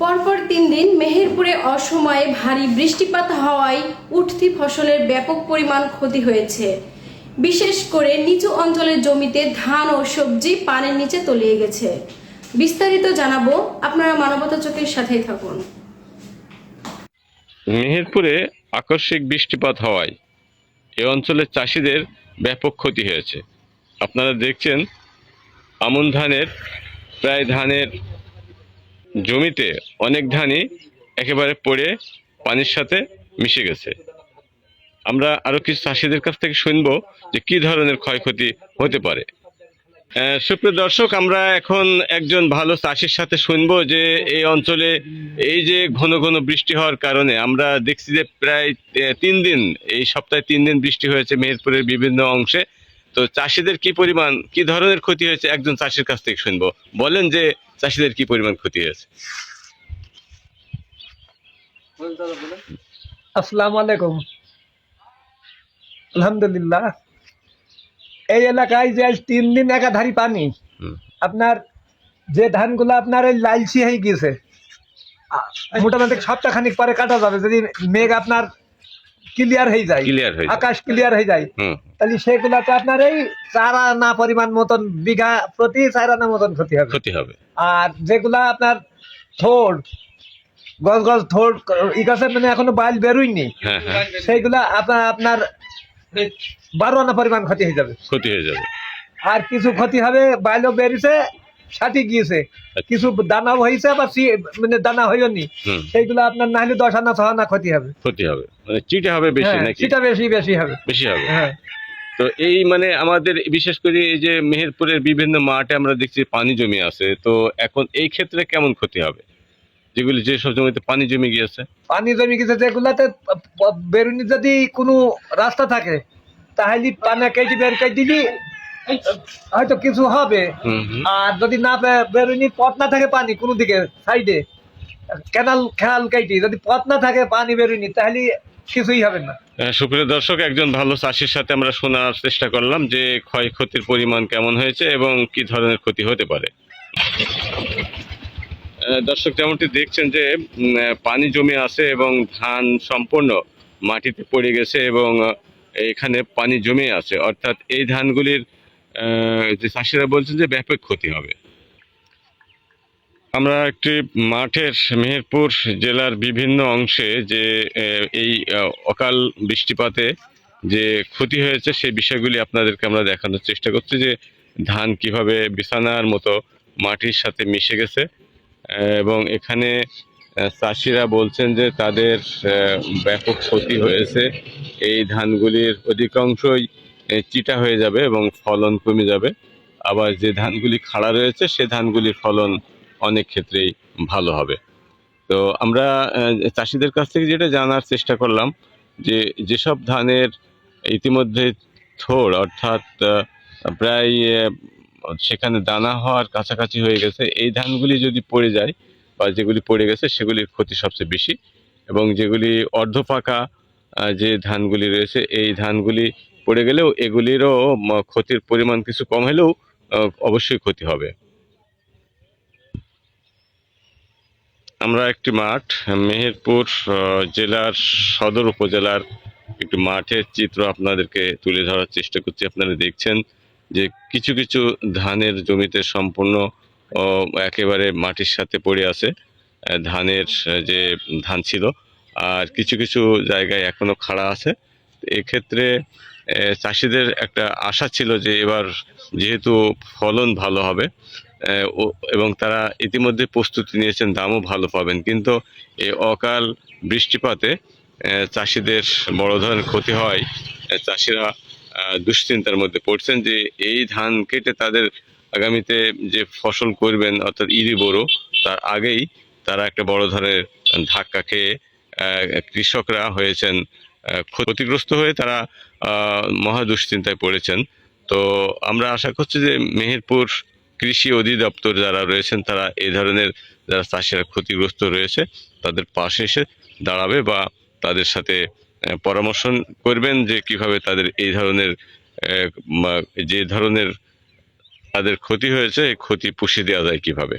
পরপর তিন দিন মেহেরপুরে অসময়ে ভারী বৃষ্টিপাত হওয়ায় উঠতি ফসলের ব্যাপক পরিমাণ ক্ষতি হয়েছে। বিশেষ করে নিচু অঞ্চলের জমিতে ধান ও সবজি পানির নিচে তলিয়ে গেছে। বিস্তারিত জানাব আপনারা মানবতা চোখের সাথেই থাকুন। মেহেরপুরে আকস্মিক বৃষ্টিপাত হওয়ায় এ অঞ্চলের চাষিদের ব্যাপক ক্ষতি হয়েছে। আপনারা দেখছেন আমন ধানের, প্রায় ধানের জমিতে অনেক ধানই একেবারে পড়ে পানির সাথে মিশে গেছে। আমরা আরও কিছু চাষিদের কাছ থেকে শুনব যে কী ধরনের ক্ষয়ক্ষতি হতে পারে। সুপ্রিয় দর্শক, আমরা এখন একজন ভালো চাষির সাথে শুনব যে এই অঞ্চলে এই যে ঘন ঘন বৃষ্টি হওয়ার কারণে আমরা দেখছি যে প্রায় তিন দিন, এই সপ্তাহে তিন দিন বৃষ্টি হয়েছে মেহেরপুরের বিভিন্ন অংশে। তো চাষিদের কি পরিমাণ কি ধরনের ক্ষতি হয়েছে একজন চাষির কাছ থেকে শুনব। বলেন যে চাষিদের কি পরিমাণ ক্ষতি হয়েছে। আসসালামু আলাইকুম। আলহামদুলিল্লাহ। এই এলাকায় যে তিন দিন একাধারি পানি আপনার যে ধানগুলো আপনার এই লালচি হয়ে গিয়েছে মোটামুটি সপ্তাহ খানিক পরে কাটা যাবে। যদি মেঘ আপনার ক্লিয়ার হয়ে যায়। ক্লিয়ার হয়ে যায়। আকাশ ক্লিয়ার হয়ে যায়। হুম। তাহলে সেগুলোতে আপনার এই চার আনা পরিমাণ মতন বিঘা প্রতি চার আনা মতন ক্ষতি হবে। ক্ষতি হবে। আর যেগুলা আপনার থোড় গজ গজ থোড় ই গাছে মানে এখনও বাইল বেরোয়নি হ্যাঁ হ্যাঁ। সেইগুলা আপনার আপনার বারো আনা পরিমাণ ক্ষতি হয়ে যাবে। ক্ষতি হয়ে যাবে। আর কিছু ক্ষতি হবে বাইলও বেরিয়েছে সাথে গিয়েছে। কিছু দানা হয়েছে আবার মানে দানা হয়নি সেইগুলো আপনার না হলে দশ আনা ছ আনা ক্ষতি হবে। ক্ষতি হবে। মানে চিটে হবে বেশি হ্যাঁ, নাকি? সেটা বেশি বেশি হবে। বেশি হবে। হ্যাঁ। তো এই মানে আমাদের বিশেষ করে এই যে মেহেরপুরের বিভিন্ন মাঠে আমরা দেখছি পানি জমি আছে তো এখন এই ক্ষেত্রে কেমন ক্ষতি হবে? যেগুলি যেসব জমিতে পানি জমে গিয়েছে? পানি জমি গেছে যেগুলাতে বেরুনি যদি কোনো রাস্তা থাকে তাহলে পানা কেটে বের কেটে দিলি হয়তো কিছু হবে। আর যদি না বে- বেরোনি পথ না থাকে পানি কোনো দিকে সাইডে। ক্যানাল খেয়াল কাইটি যদি পথ না থাকে পানি বেরোনি তাহলে কিছুই হবে না। সুপ্রিয় দর্শক একজন ভালো চাষির সাথে আমরা শোনার চেষ্টা করলাম যে ক্ষয়ক্ষতির পরিমাণ কেমন হয়েছে এবং কি ধরনের ক্ষতি হতে পারে। দর্শক যেমনটি দেখছেন যে পানি জমে আছে এবং ধান সম্পূর্ণ মাটিতে পড়ে গেছে এবং এখানে পানি জমে আছে। অর্থাৎ এই ধানগুলির যে চাষিরা বলছেন যে ব্যাপক ক্ষতি হবে। আমরা একটি মাঠের মেহেরপুর জেলার বিভিন্ন অংশে যে এই অকাল বৃষ্টিপাতে যে ক্ষতি হয়েছে, সেই বিষয়গুলি আপনাদেরকে আমরা দেখানোর চেষ্টা করছি যে ধান কীভাবে বিছানার মতো মাটির সাথে মিশে গেছে। এবং এখানে চাষিরা বলছেন যে তাদের ব্যাপক ক্ষতি হয়েছে। এই ধানগুলির অধিকাংশই চিটা হয়ে যাবে এবং ফলন কমে যাবে। আবার যে ধানগুলি খাড়া রয়েছে, সে ধানগুলির ফলন অনেক ক্ষেত্রেই ভালো হবে। তো আমরা চাষিদের কাছ থেকে যেটা জানার চেষ্টা করলাম যে, যেসব ধানের ইতিমধ্যে থোড়, অর্থাৎ প্রায় সেখানে দানা হওয়ার কাছাকাছি হয়ে গেছে, এই ধানগুলি যদি পড়ে যায় বা যেগুলি পড়ে গেছে, সেগুলির ক্ষতি সবচেয়ে বেশি। এবং যেগুলি অর্ধপাকা যে ধানগুলি রয়েছে, এই ধানগুলি পড়ে গেলেও এগুলিরও ক্ষতির পরিমাণ কিছু কম হলেও অবশ্যই ক্ষতি হবে। আমরা একটি মাঠ, মেহেরপুর জেলার সদর উপজেলার একটি মাঠের চিত্র আপনাদেরকে তুলে ধরার চেষ্টা করছি। আপনারা দেখছেন যে কিছু কিছু ধানের জমিতে সম্পূর্ণ একেবারে মাটির সাথে পড়ে আছে ধানের যে ধান ছিল। আর কিছু কিছু জায়গায় এখনও খাড়া আছে। এক্ষেত্রে চাষিদের একটা আশা ছিল যে এবার যেহেতু ফলন ভালো হবে এবং তারা ইতিমধ্যে প্রস্তুতি নিয়েছেন, দামও ভালো পাবেন। কিন্তু এই অকাল বৃষ্টিপাতে চাষিদের বড় ধরনের ক্ষতি হয় চাষিরা দুশ্চিন্তার মধ্যে পড়ছেন যে এই ধান কেটে তাদের আগামীতে যে ফসল করবেন, অর্থাৎ ইরি বড়ো তার আগেই তারা একটা বড় ধরনের ধাক্কা খেয়ে কৃষকরা হয়েছেন ক্ষতিগ্রস্ত হয়ে তারা মহা দুশ্চিন্তায় পড়েছেন। তো আমরা আশা করছি যে মেহেরপুর কৃষি অধিদপ্তর যারা রয়েছেন, তারা এই ধরনের যারা চাষিরা ক্ষতিগ্রস্ত রয়েছে, তাদের পাশে এসে দাঁড়াবে বা তাদের সাথে পরামর্শ করবেন যে কীভাবে তাদের এই ধরনের যে ধরনের তাদের ক্ষতি হয়েছে ক্ষতি পুষিয়ে দেওয়া যায় কীভাবে।